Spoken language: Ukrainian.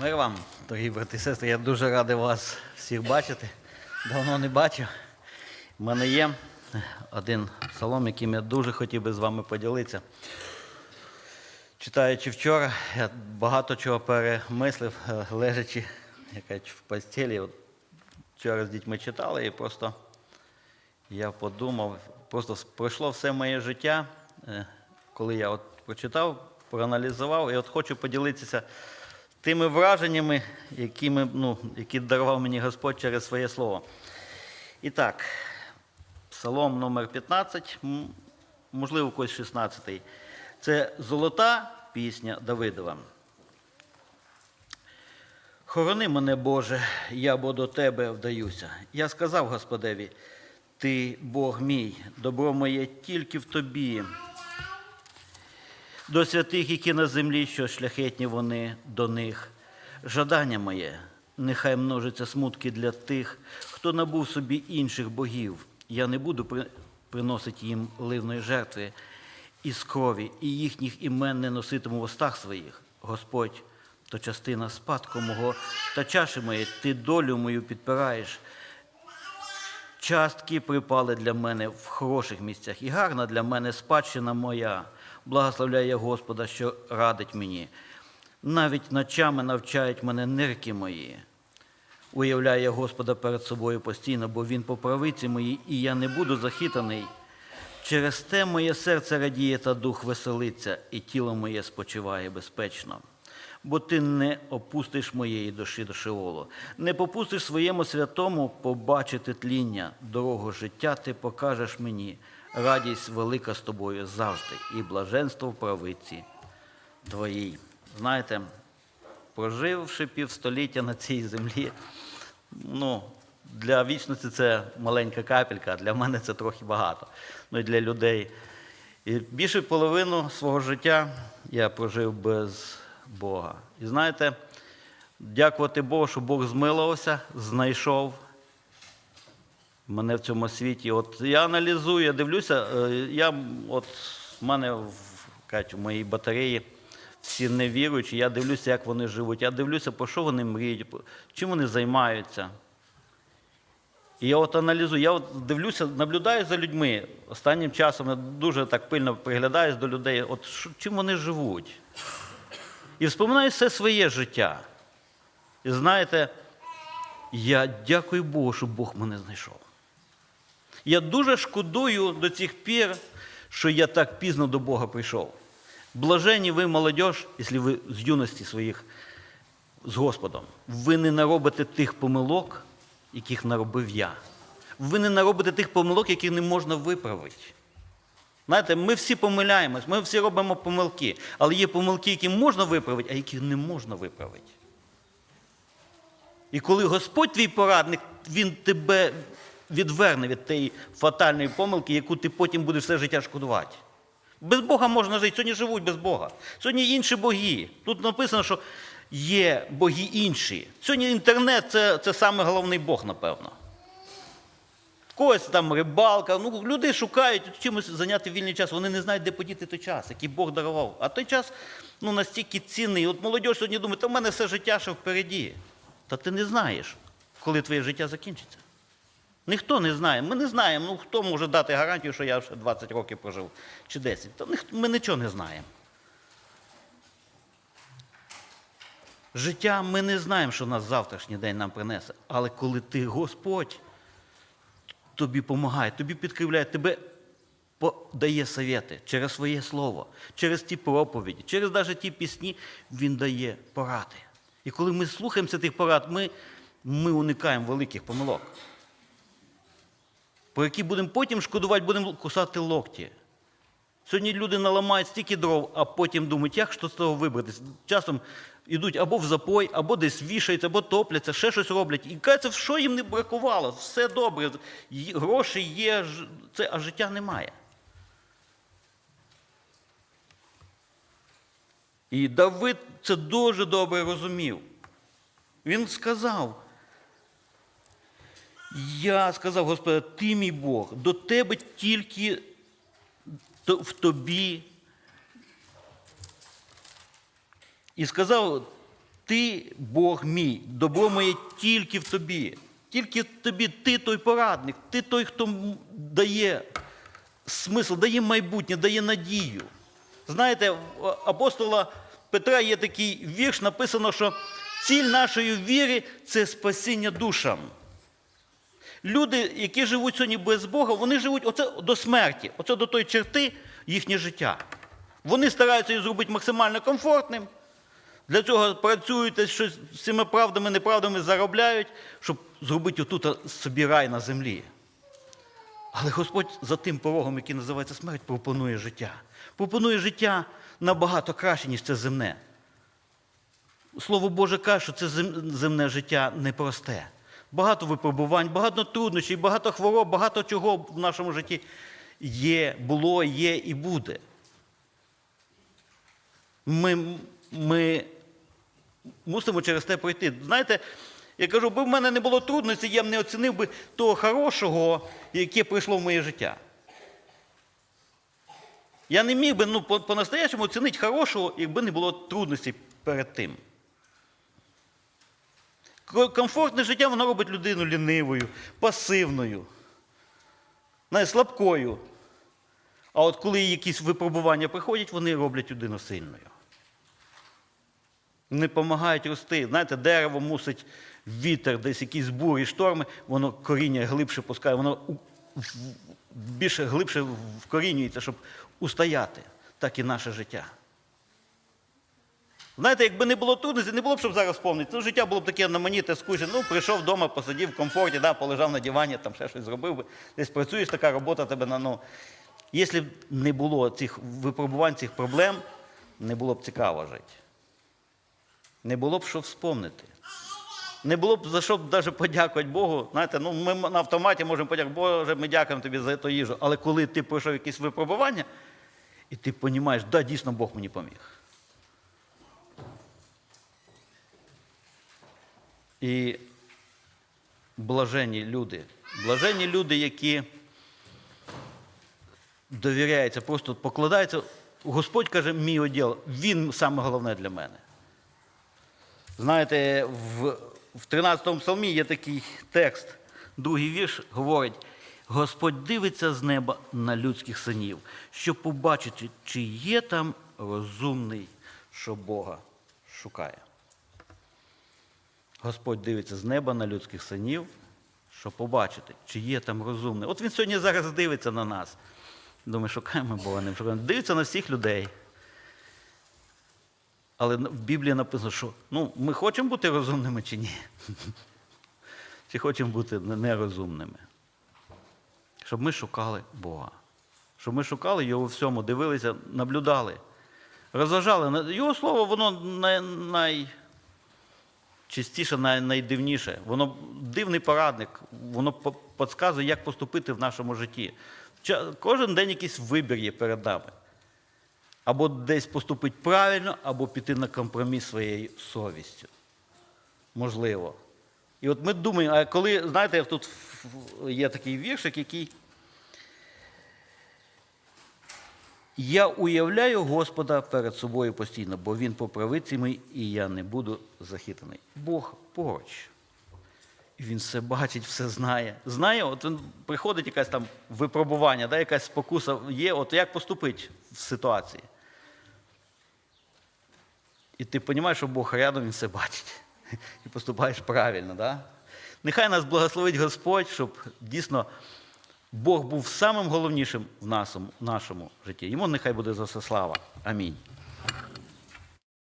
Мир вам, дорогі брати і сестри, я дуже радий вас всіх бачити. Давно не бачив. У мене є один псалом, яким я дуже хотів би з вами поділитися. Читаючи вчора, я багато чого перемислив, е, лежачи як в постелі. Вчора з дітьми читали і просто я подумав, просто пройшло все моє життя, е, коли я от прочитав, проаналізував, і от хочу поділитися тими враженнями, якими, ну, які дарував мені Господь через своє слово. І так, псалом номер 15, можливо, когось 16. Це золота пісня Давидова. Хорони мене, Боже, я бо до Тебе вдаюся. Я сказав Господеві, Ти Бог мій, добро моє тільки в Тобі. До святих, які на землі, що шляхетні вони до них. Жадання моє, нехай множаться смутки для тих, хто набув собі інших богів. Я не буду при- приносити їм ливної жертви із крові, і їхніх імен не носитиму в устах своїх. Господь, то частина спадку мого та чаші моєї, ти долю мою підпираєш. Частки припали для мене в хороших місцях, і гарна для мене спадщина моя. Благословляю я Господа, що радить мені. Навіть ночами навчають мене нирки мої. Уявляю Господа перед собою постійно, бо Він по правиці моїй, і я не буду захитаний. Через те моє серце радіє та дух веселиться, і тіло моє спочиває безпечно. Бо ти не опустиш моєї душі до шеолу, не попустиш своєму святому побачити тління, дорогу життя ти покажеш мені, радість велика з тобою завжди, і блаженство в правиці твоїй. Знаєте, проживши півстоліття на цій землі, ну, для вічності це маленька капелька, а для мене це трохи багато. Ну і для людей. І більше половину свого життя я прожив без Бога. І знаєте, дякувати Богу, що Бог змилувався, знайшов мене в цьому світі. От я аналізую, я дивлюся, е, я от в мене в, кажуть, в моїй батареї всі невіруючі, я дивлюся, як вони живуть. Я дивлюся, про що вони мріють, чим вони займаються. І я от аналізую, я от дивлюся, наблюдаю за людьми. Останнім часом я дуже так пильно приглядаюсь до людей, от чим вони живуть. І вспоминаю все своє життя. І знаєте, я дякую Богу, що Бог мене знайшов. Я дуже шкодую до цих пір, що я так пізно до Бога прийшов. Блажені ви, молодь, якщо ви з юності своїх з Господом. Ви не наробите тих помилок, яких наробив я. Ви не наробите тих помилок, які не можна виправити. Знаєте, ми всі помиляємось, ми всі робимо помилки, але є помилки, які можна виправити, а які не можна виправити. І коли Господь твій порадник, Він тебе відверне від тієї фатальної помилки, яку ти потім будеш все життя шкодувати. Без Бога можна жити. Сьогодні живуть без Бога. Сьогодні інші боги. Тут написано, що є боги інші. Сьогодні інтернет це, це саме головний Бог, напевно. Когось там рибалка. Ну, люди шукають чимось зайняти вільний час. Вони не знають, де подіти той час, який Бог дарував. А той час ну, настільки цінний. От молодь сьогодні думає, та в мене все життя ще впереді. Та ти не знаєш, коли твоє життя закінчиться. Ніхто не знає. Ми не знаємо, ну хто може дати гарантію, що я ще 20 років прожив чи 10. Та ми нічого не знаємо. Життя ми не знаємо, що нас завтрашній день нам принесе. Але коли ти Господь тобі допомагає, тобі підкривляє, тебе дає совєти через своє слово, через ті проповіді, через навіть ті пісні, Він дає поради. І коли ми слухаємося тих порад, ми, ми уникаємо великих помилок про які будемо потім шкодувати, будемо кусати локті. Сьогодні люди наламають стільки дров, а потім думають, як що з того вибратися. Часом йдуть або в запой, або десь вішаються, або топляться, ще щось роблять. І кажеться, що їм не бракувало, все добре, гроші є, це, а життя немає. І Давид це дуже добре розумів. Він сказав, я сказав, Господи, ти мій Бог, до тебе тільки в тобі. І сказав, Ти, Бог мій, добро моє тільки в тобі. Тільки в тобі ти той порадник, ти той, хто дає смисл, дає майбутнє, дає надію. Знаєте, апостола Петра є такий вірш, написано, що ціль нашої віри це спасіння душам. Люди, які живуть сьогодні без Бога, вони живуть оце до смерті, оце до тої черти їхнє життя. Вони стараються її зробити максимально комфортним. Для цього працюють щось з цими правдами, неправдами заробляють, щоб зробити отут собі рай на землі. Але Господь за тим порогом, який називається смерть, пропонує життя. Пропонує життя набагато краще, ніж це земне. Слово Боже каже, що це земне життя непросте. Багато випробувань, багато труднощів, багато хвороб, багато чого в нашому житті є, було, є і буде. Ми, ми мусимо через те пройти. Знаєте, я кажу, якби в мене не було трудностей, я б не оцінив би того хорошого, яке прийшло в моє життя. Я не міг би ну, по-настоящему оцінити хорошого, якби не було трудностей перед тим. Ко- Комфортне життя воно робить людину лінивою, пасивною, слабкою. А от коли якісь випробування приходять, вони роблять людину сильною. Не допомагають рости. Знаєте, дерево мусить вітер, десь якісь бурі, шторми, воно коріння глибше пускає, воно більше глибше вкорінюється, щоб устояти. Так і наше життя. Знаєте, якби не було трудностей, не було б, щоб зараз повнити. Ну, життя було б таке одноманітне, скучне. Ну, прийшов вдома, посидів в комфорті, да, полежав на дивані, там ще щось зробив би. Десь працюєш, така робота тебе на ну. Якщо б не було цих випробувань, цих проблем, не було б цікаво жити. Не було б що вспомнити. Не було б за що б навіть подякувати Богу. Знаєте, ну ми на автоматі можемо подякувати, Боже, ми дякуємо тобі за ту їжу. Але коли ти пройшов якісь випробування, і ти розумієш, да, дійсно Бог мені поміг. І блаженні люди, блаженні люди, які довіряються, просто покладаються. Господь каже, мій оділ, він саме головне для мене. Знаєте, в, в 13 псалмі є такий текст, другий вірш говорить: Господь дивиться з неба на людських синів, щоб побачити, чи є там розумний, що Бога шукає. Господь дивиться з неба на людських синів, щоб побачити, чи є там розумний. От він сьогодні зараз дивиться на нас. Думаю, шукаємо Бога. Шукаємо. Дивиться на всіх людей. Але в Біблії написано, що ну, ми хочемо бути розумними чи ні? Чи хочемо бути нерозумними? Щоб ми шукали Бога. Щоб ми шукали його у всьому, дивилися, наблюдали, розважали. Його слово, воно най, найчистіше, най, найдивніше. Воно дивний порадник, воно підказує, як поступити в нашому житті. Кожен день якийсь вибір є перед нами. Або десь поступити правильно, або піти на компроміс своєю совістю. Можливо. І от ми думаємо, а коли, знаєте, тут є такий віршик, який. Я уявляю Господа перед собою постійно, бо Він по правиці мій, і я не буду захитаний. Бог поруч. Він все бачить, все знає. Знає, от він приходить якесь там випробування, да, якась спокуса є, от як поступити в ситуації. І ти розумієш, що Бог рядом, він все бачить. І поступаєш правильно. Да? Нехай нас благословить Господь, щоб дійсно Бог був самим головнішим в нашому, житті. Йому нехай буде за все слава. Амінь.